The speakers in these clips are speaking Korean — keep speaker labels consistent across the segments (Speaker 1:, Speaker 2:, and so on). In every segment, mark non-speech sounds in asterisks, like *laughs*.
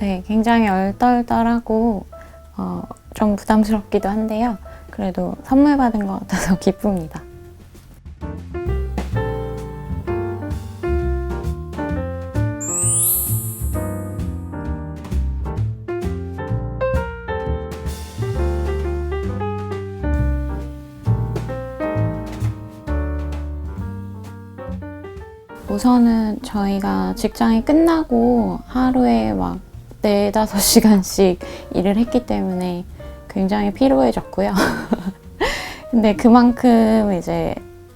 Speaker 1: 네, 굉장히 얼떨떨하고 어, 좀 부담스럽기도 한데요. 그래도 선물 받은 것 같아서 *laughs* 기쁩니다. 우선은 저희가 직장이 끝나고 하루에 막 네다섯 시간씩 일을 했기 때문에 굉장히 피로해졌고요. *laughs* 근데 그만큼 이제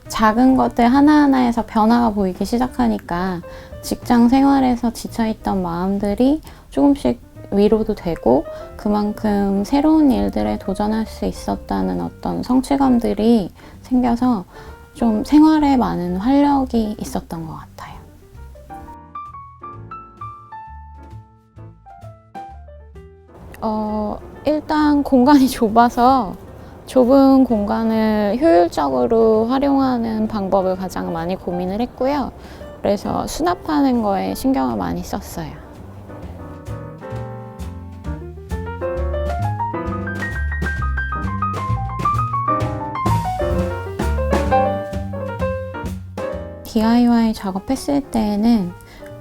Speaker 1: 작은 것들 하나하나에서 변화가 보이기 시작하니까 직장 생활에서 지쳐있던 마음들이 조금씩 위로도 되고 그만큼 새로운 일들에 도전할 수 있었다는 어떤 성취감들이 생겨서 좀 생활에 많은 활력이 있었던 것 같아요. 어, 일단 공간이 좁아서 좁은 공간을 효율적으로 활용하는 방법을 가장 많이 고민을 했고요. 그래서 수납하는 거에 신경을 많이 썼어요. DIY 작업했을 때에는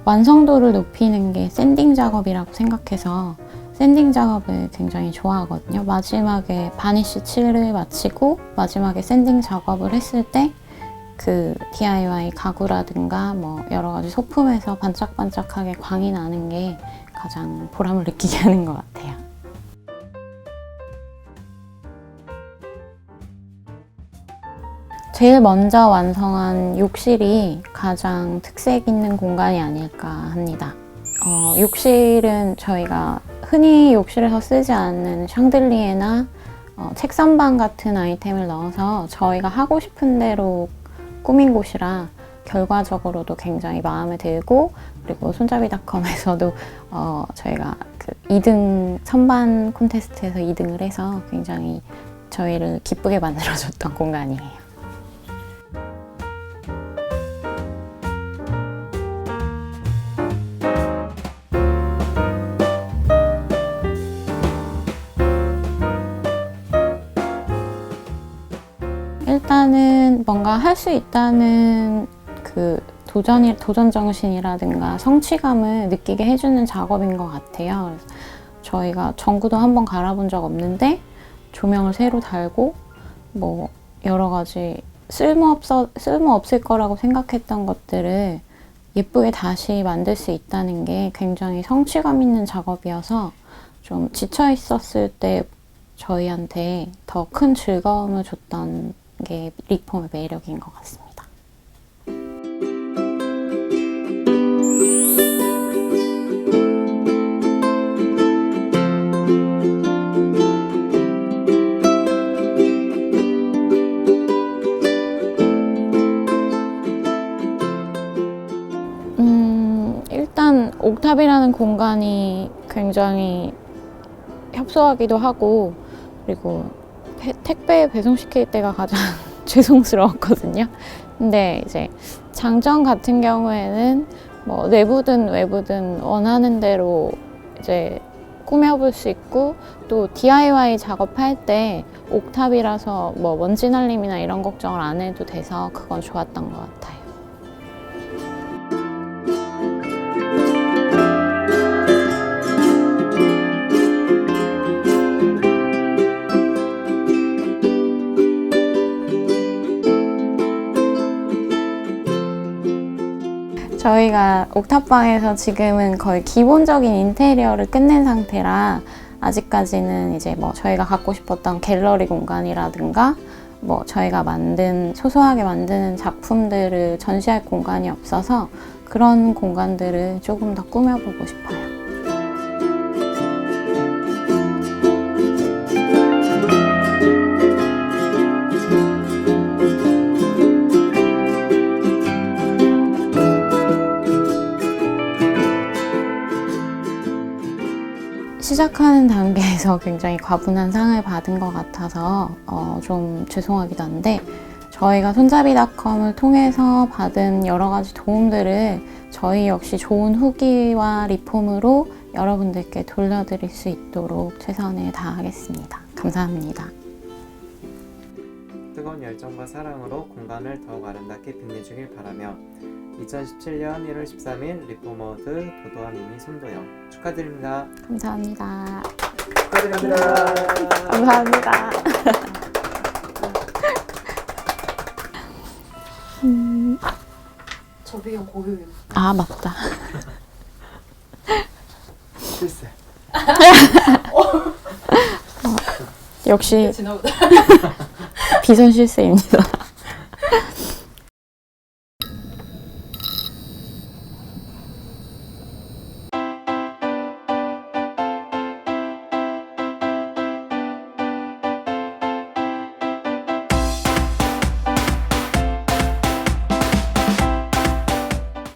Speaker 1: 완성도를 높이는 게 샌딩 작업이라고 생각해서 샌딩 작업을 굉장히 좋아하거든요. 마지막에 바니쉬 칠을 마치고 마지막에 샌딩 작업을 했을 때 그 DIY 가구라든가 뭐 여러 가지 소품에서 반짝반짝하게 광이 나는 게 가장 보람을 느끼게 하는 것 같아요. 제일 먼저 완성한 욕실이 가장 특색 있는 공간이 아닐까 합니다. 어, 욕실은 저희가 흔히 욕실에서 쓰지 않는 샹들리에나 어, 책선반 같은 아이템을 넣어서 저희가 하고 싶은 대로 꾸민 곳이라 결과적으로도 굉장히 마음에 들고 그리고 손잡이닷컴에서도 어, 저희가 그 2등 선반 콘테스트에서 2등을 해서 굉장히 저희를 기쁘게 만들어줬던 *laughs* 공간이에요. 일단은 뭔가 할 수 있다는 그 도전이 도전 정신이라든가 성취감을 느끼게 해주는 작업인 것 같아요. 저희가 전구도 한 번 갈아본 적 없는데 조명을 새로 달고 뭐 여러 가지 쓸모 없어 쓸모 없을 거라고 생각했던 것들을 예쁘게 다시 만들 수 있다는 게 굉장히 성취감 있는 작업이어서 좀 지쳐 있었을 때 저희한테 더 큰 즐거움을 줬던 게 리폼의 매력인 것 같습니다. 음, 옥탑이라는 공간이 굉장히 협소하기도 하고 그리고 배- 택배 배송시킬 때가 가장 *laughs* 죄송스러웠거든요. 근데 이제 장점 같은 경우에는 뭐 내부든 외부든 원하는 대로 이제 꾸며볼 수 있고 또 DIY 작업할 때 옥탑이라서 뭐 먼지 날림이나 이런 걱정을 안 해도 돼서 그건 좋았던 것 같아요. 저희가 옥탑방에서 지금은 거의 기본적인 인테리어를 끝낸 상태라 아직까지는 이제 뭐 저희가 갖고 싶었던 갤러리 공간이라든가 뭐 저희가 만든 소소하게 만드는 작품들을 전시할 공간이 없어서 그런 공간들을 조금 더 꾸며보고 싶어요. 시작하는 단계에서 *laughs* 굉장히 과분한 상을 받은 것 같아서 어, 좀 죄송하기도 한데 저희가 손잡이닷컴을 통해서 받은 여러 가지 도움들을 저희 역시 좋은 후기와 리폼으로 여러분들께 돌려드릴 수 있도록 최선을 다하겠습니다. 감사합니다.
Speaker 2: 뜨거운 열정과 사랑으로 공간을 더욱 아름답게 빛내주길 바라며 2017년 1월 13일 리포머드 도도한 미미 손도영 축하드립니다.
Speaker 1: 감사합니다.
Speaker 2: 축하드립니다.
Speaker 1: 감사합니다. *laughs*
Speaker 3: 저비용 고유용.
Speaker 1: 아 맞다.
Speaker 2: 실세. *laughs*
Speaker 1: 역시
Speaker 3: 지나보다. *laughs*
Speaker 1: 비선 실세입니다.